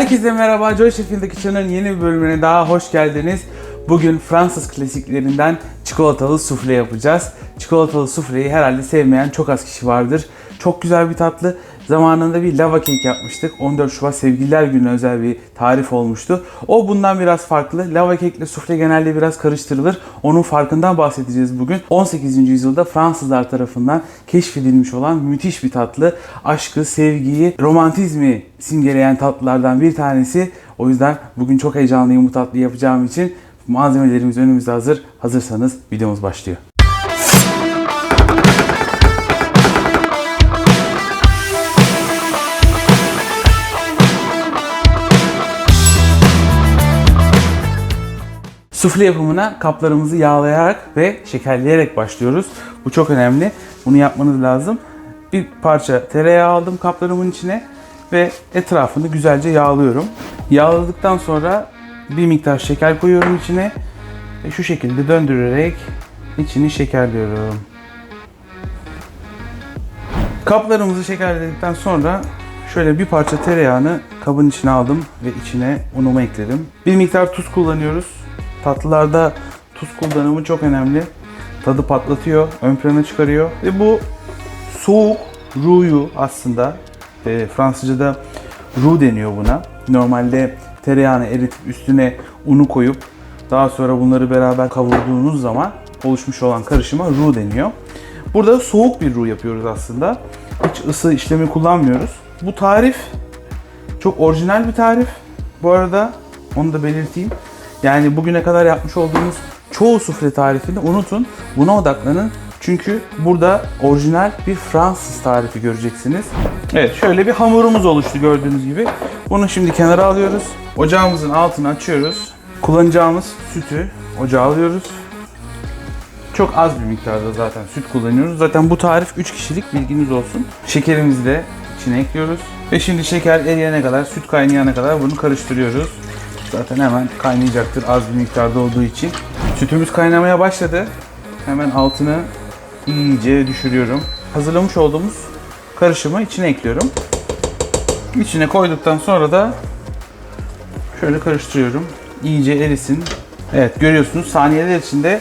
Herkese merhaba. Joy Sheffield Kitchen'ın yeni bir bölümüne daha hoş geldiniz. Bugün Fransız klasiklerinden çikolatalı sufle yapacağız. Çikolatalı sufleyi herhalde sevmeyen çok az kişi vardır. Çok güzel bir tatlı. Zamanında bir lava cake yapmıştık. 14 Şubat Sevgililer Günü özel bir tarif olmuştu. O bundan biraz farklı. Lava cake ile sufle genelde biraz karıştırılır. Onun farkından bahsedeceğiz bugün. 18. yüzyılda Fransızlar tarafından keşfedilmiş olan müthiş bir tatlı. Aşkı, sevgiyi, romantizmi simgeleyen tatlılardan bir tanesi. O yüzden bugün çok heyecanlıyım bu tatlıyı yapacağım için. Malzemelerimiz önümüzde hazır. Hazırsanız videomuz başlıyor. Sufle yapımına kaplarımızı yağlayarak ve şekerleyerek başlıyoruz. Bu çok önemli. Bunu yapmanız lazım. Bir parça tereyağı aldım kaplarımın içine ve etrafını güzelce yağlıyorum. Yağladıktan sonra bir miktar şeker koyuyorum içine ve şu şekilde döndürerek içini şekerliyorum. Kaplarımızı şekerledikten sonra şöyle bir parça tereyağını kabın içine aldım ve içine unumu ekledim. Bir miktar tuz kullanıyoruz. Tatlılarda tuz kullanımı çok önemli. Tadı patlatıyor, ön plana çıkarıyor ve bu soğuk ruyu aslında e, Fransızca'da roux deniyor buna. Normalde tereyağını eritip üstüne unu koyup daha sonra bunları beraber kavurduğunuz zaman oluşmuş olan karışıma roux deniyor. Burada soğuk bir roux yapıyoruz aslında. Hiç ısı işlemi kullanmıyoruz. Bu tarif çok orijinal bir tarif. Bu arada onu da belirteyim. Yani bugüne kadar yapmış olduğumuz çoğu sufle tarifini unutun. Buna odaklanın. Çünkü burada orijinal bir Fransız tarifi göreceksiniz. Evet şöyle bir hamurumuz oluştu gördüğünüz gibi. Bunu şimdi kenara alıyoruz. Ocağımızın altını açıyoruz. Kullanacağımız sütü ocağa alıyoruz. Çok az bir miktarda zaten süt kullanıyoruz. Zaten bu tarif 3 kişilik bilginiz olsun. Şekerimizi de içine ekliyoruz. Ve şimdi şeker eriyene kadar, süt kaynayana kadar bunu karıştırıyoruz. Zaten hemen kaynayacaktır az bir miktarda olduğu için. Sütümüz kaynamaya başladı. Hemen altını iyice düşürüyorum. Hazırlamış olduğumuz karışımı içine ekliyorum. İçine koyduktan sonra da şöyle karıştırıyorum. İyice erisin. Evet görüyorsunuz saniyeler içinde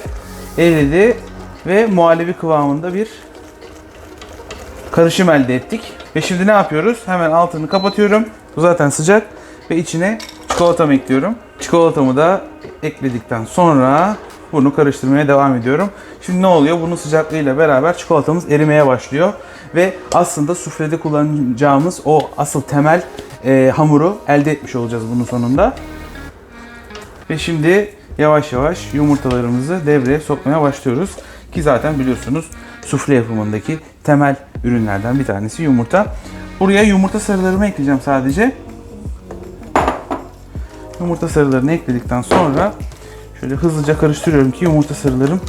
eridi ve muhallebi kıvamında bir karışım elde ettik. Ve şimdi ne yapıyoruz? Hemen altını kapatıyorum. Bu zaten sıcak ve içine çikolatamı ekliyorum. Çikolatamı da ekledikten sonra bunu karıştırmaya devam ediyorum. Şimdi ne oluyor? Bunun sıcaklığıyla beraber çikolatamız erimeye başlıyor. Ve aslında suflede kullanacağımız o asıl temel e, hamuru elde etmiş olacağız bunun sonunda. Ve şimdi yavaş yavaş yumurtalarımızı devreye sokmaya başlıyoruz. Ki zaten biliyorsunuz sufle yapımındaki temel ürünlerden bir tanesi yumurta. Buraya yumurta sarılarımı ekleyeceğim sadece. Yumurta sarılarını ekledikten sonra şöyle hızlıca karıştırıyorum ki yumurta sarılarım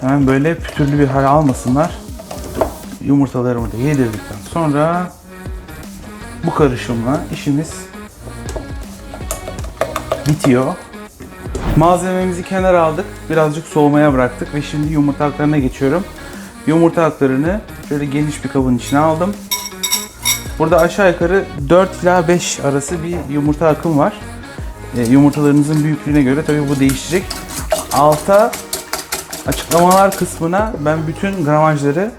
hemen böyle pütürlü bir hal almasınlar. Yumurtalarımı da yedirdikten sonra bu karışımla işimiz bitiyor. Malzememizi kenara aldık. Birazcık soğumaya bıraktık ve şimdi yumurta haklarına geçiyorum. Yumurta haklarını şöyle geniş bir kabın içine aldım. Burada aşağı yukarı 4 ila 5 arası bir yumurta akım var. E, yumurtalarınızın büyüklüğüne göre tabii bu değişecek. Alta açıklamalar kısmına ben bütün gramajları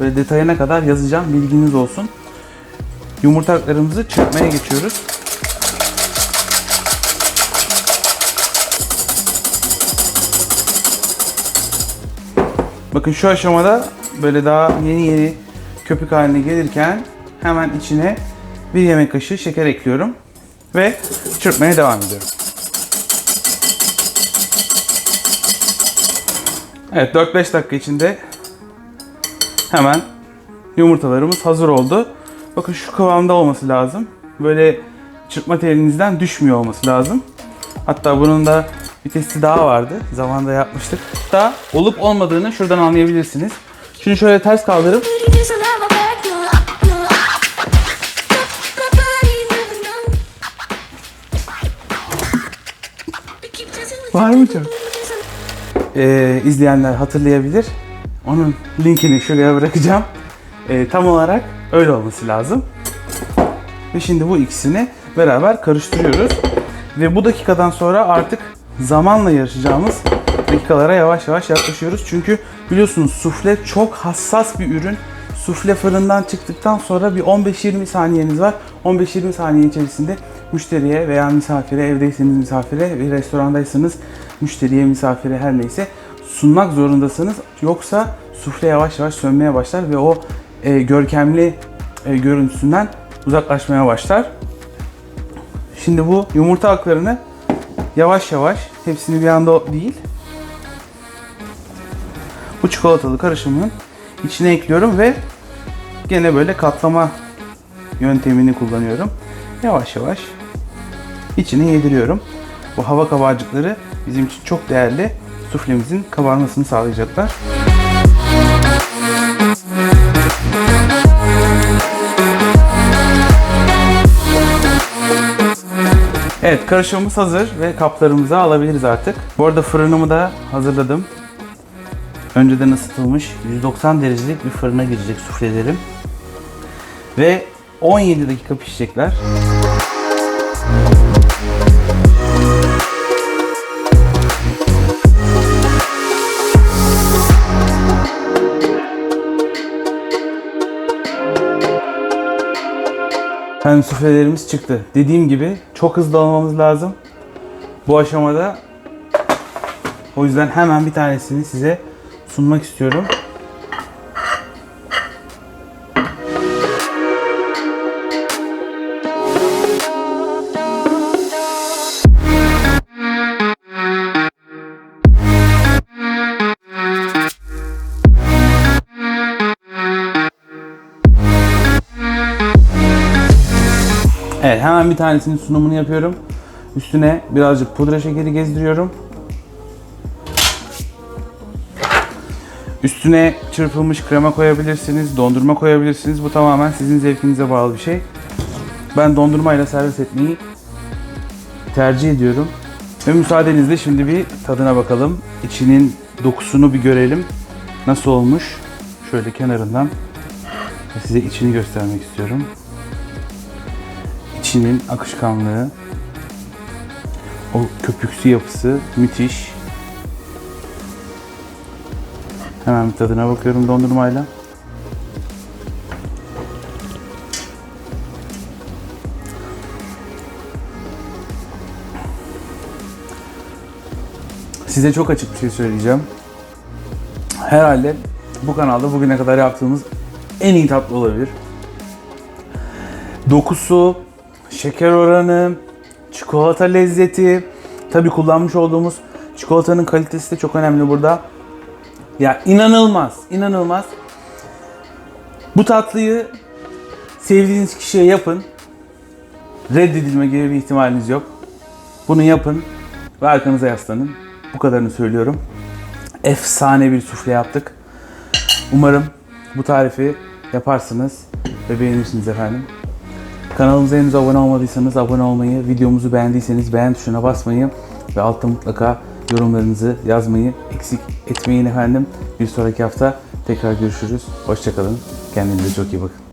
böyle detayına kadar yazacağım. Bilginiz olsun. Yumurta haklarımızı çırpmaya geçiyoruz. Bakın şu aşamada böyle daha yeni yeni köpük haline gelirken hemen içine bir yemek kaşığı şeker ekliyorum ve çırpmaya devam ediyorum. Evet 4-5 dakika içinde hemen yumurtalarımız hazır oldu. Bakın şu kıvamda olması lazım. Böyle çırpma telinizden düşmüyor olması lazım. Hatta bunun da bir testi daha vardı. Zamanında yapmıştık. Da olup olmadığını şuradan anlayabilirsiniz. Şunu şöyle ters kaldırıp Var mı çok? Ee, izleyenler hatırlayabilir. Onun linkini şuraya bırakacağım. Ee, tam olarak öyle olması lazım. Ve şimdi bu ikisini beraber karıştırıyoruz. Ve bu dakikadan sonra artık zamanla yarışacağımız dakikalara yavaş yavaş yaklaşıyoruz. Çünkü biliyorsunuz sufle çok hassas bir ürün. Sufle fırından çıktıktan sonra bir 15-20 saniyeniz var. 15-20 saniye içerisinde müşteriye veya misafire, evdeyseniz misafire ve restorandaysanız müşteriye, misafire her neyse sunmak zorundasınız. Yoksa sufle yavaş yavaş sönmeye başlar ve o e, görkemli e, görüntüsünden uzaklaşmaya başlar. Şimdi bu yumurta aklarını yavaş yavaş, hepsini bir anda değil, bu çikolatalı karışımın içine ekliyorum ve gene böyle katlama yöntemini kullanıyorum. Yavaş yavaş içine yediriyorum. Bu hava kabarcıkları bizim için çok değerli. Suflemizin kabarmasını sağlayacaklar. Evet karışımımız hazır ve kaplarımıza alabiliriz artık. Bu arada fırınımı da hazırladım. Önceden ısıtılmış 190 derecelik bir fırına girecek suflelerim. Ve 17 dakika pişecekler. Yani suflelerimiz çıktı. Dediğim gibi çok hızlı olmamız lazım. Bu aşamada o yüzden hemen bir tanesini size sunmak istiyorum. Evet hemen bir tanesinin sunumunu yapıyorum. Üstüne birazcık pudra şekeri gezdiriyorum. Üstüne çırpılmış krema koyabilirsiniz, dondurma koyabilirsiniz. Bu tamamen sizin zevkinize bağlı bir şey. Ben dondurmayla servis etmeyi tercih ediyorum. Ve müsaadenizle şimdi bir tadına bakalım. İçinin dokusunu bir görelim. Nasıl olmuş? Şöyle kenarından size içini göstermek istiyorum. İçinin akışkanlığı, o köpüksü yapısı müthiş. Hemen bir tadına bakıyorum dondurmayla. Size çok açık bir şey söyleyeceğim. Herhalde bu kanalda bugüne kadar yaptığımız en iyi tatlı olabilir. Dokusu, şeker oranı, çikolata lezzeti, tabi kullanmış olduğumuz çikolatanın kalitesi de çok önemli burada. Ya inanılmaz, inanılmaz. Bu tatlıyı sevdiğiniz kişiye yapın. Reddedilme gibi bir ihtimaliniz yok. Bunu yapın ve arkanıza yaslanın. Bu kadarını söylüyorum. Efsane bir sufle yaptık. Umarım bu tarifi yaparsınız ve beğenirsiniz efendim. Kanalımıza henüz abone olmadıysanız abone olmayı, videomuzu beğendiyseniz beğen tuşuna basmayı ve altta mutlaka yorumlarınızı yazmayı eksik etmeyin efendim. Bir sonraki hafta tekrar görüşürüz. Hoşçakalın. Kendinize çok iyi bakın.